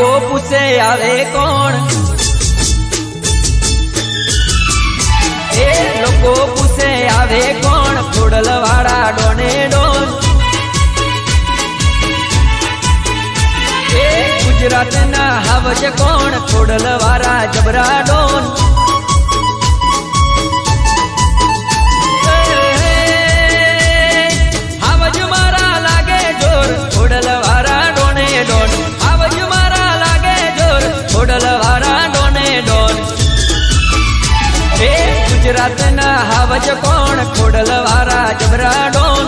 લોકો પૂછે આવે કોણ? એ લોકો પૂછે આવે કોણ? ખોડલ વાળા ડોને ડોન. એ ગુજરાતના હાવજ કોણ? ખોડલ વાળા જબરા ડોન. ગુજરાતના હાવજ કોણ? ખોડલ વાળા જબરા ડોન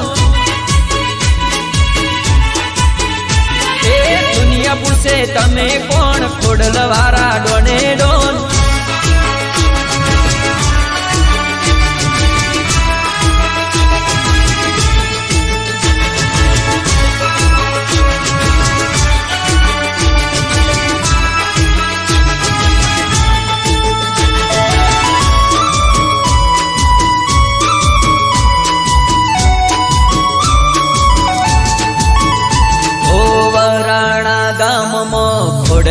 એ દુનિયા પૂછે તમે કોણ? ખોડલ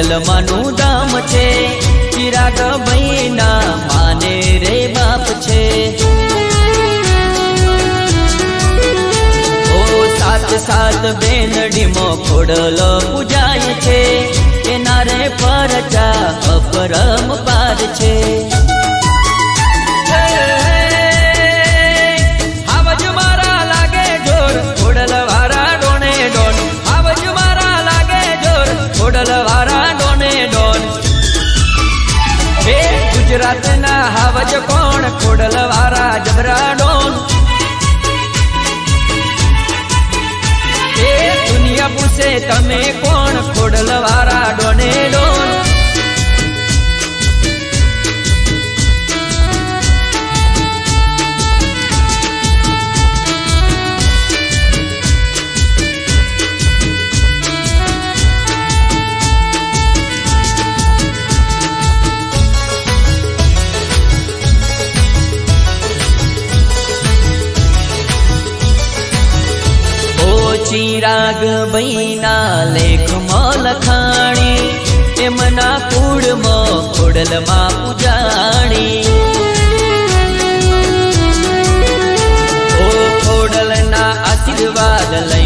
ગામમાં ખોડલમાનું ધામ છે. ચિરાગ ભાઈના માને રે બાપ છે. ઓ સાત સાત બેનડીમાં ખોડલ પૂજાય છે. એના રે પરચા અપરમ પાર છે. કોણ ખોડલ વાળા જબરા ડોન એ દુનિયા પૂછે તમે કોણ? ખોડલવારા ડોને ડોન ચિરાગ બૈના લેખમાં લખાણી એમના કુળમાં ખોડલમાં પૂજાણી. ઓ ખોડલના આશીર્વાદ લઈને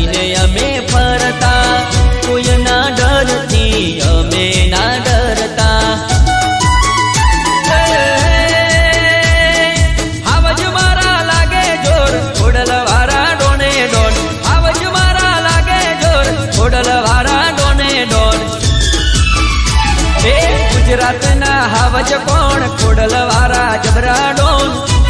ગુજરાતના હાવજ કોણ ખોડલવારા જબરા ડોન